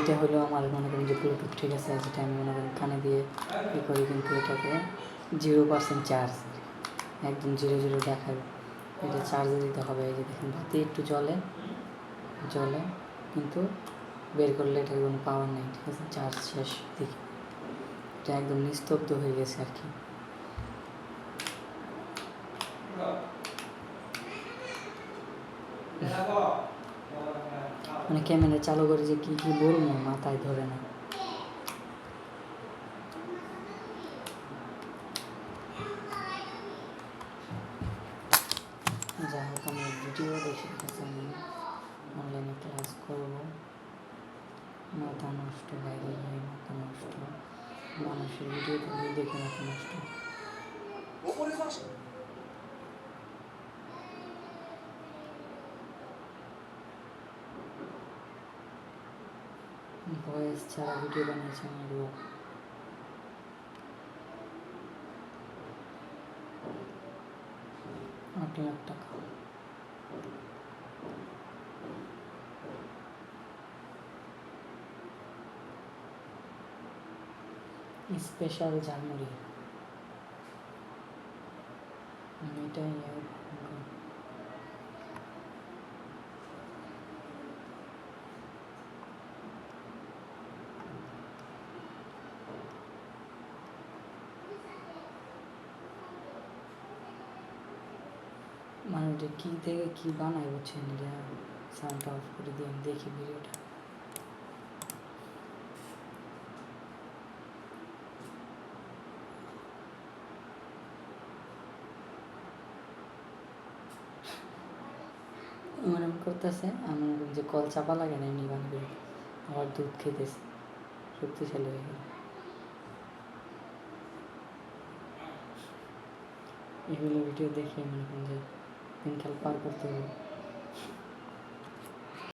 এটা হলো আমার, মনে করেন যে ব্লুটুথ ঠিক আছে যেটা আমি মনে করেন কানে দিয়ে ই করি কিন্তু এটাকে জিরো পার্সেন্ট চার্জ একদম জিরো জিরো দেখাবে। এটা চার্জে দিতে হবে, এই যে দেখেন বাতি একটু জলে জলে কিন্তু বের করলে এটার কোনো পাওয়ার নেই, ঠিক আছে চার্জ শেষ দেখি এটা একদম নিস্তব্ধ হয়ে গেছে আর কি। মানে ক্যামেরা চালু করে যে কি কি বলব, মাথায় ধরে না। যাই হোক, আমি ভিডিও দেখে আমি অনলাইনে ক্লাস করব। মাথা নষ্ট, বাইরে ভাই মাথা নষ্ট। মানুষের ভিডিও দেখে মাথা নষ্ট। ভয়েস ছাড়া ভিডিও বানিয়েছে আমার লোক আট লাখ টাকা। স্পেশাল আমি এটাই আর মানে ওটা কী থেকে কী বানায় বুঝছেন এটা সাউন্ডটা অফ করে দিয়ে আমি দেখি ভিডিওটা আমার এমন করতেছে আমার যে কল চাপা লাগে না, এমনি বানিয়ে আবার দুধ খেতেছে, শক্তিশালী হয়ে গেল এগুলো ভিডিও দেখে মনে করেন যে em que ela paga por tudo.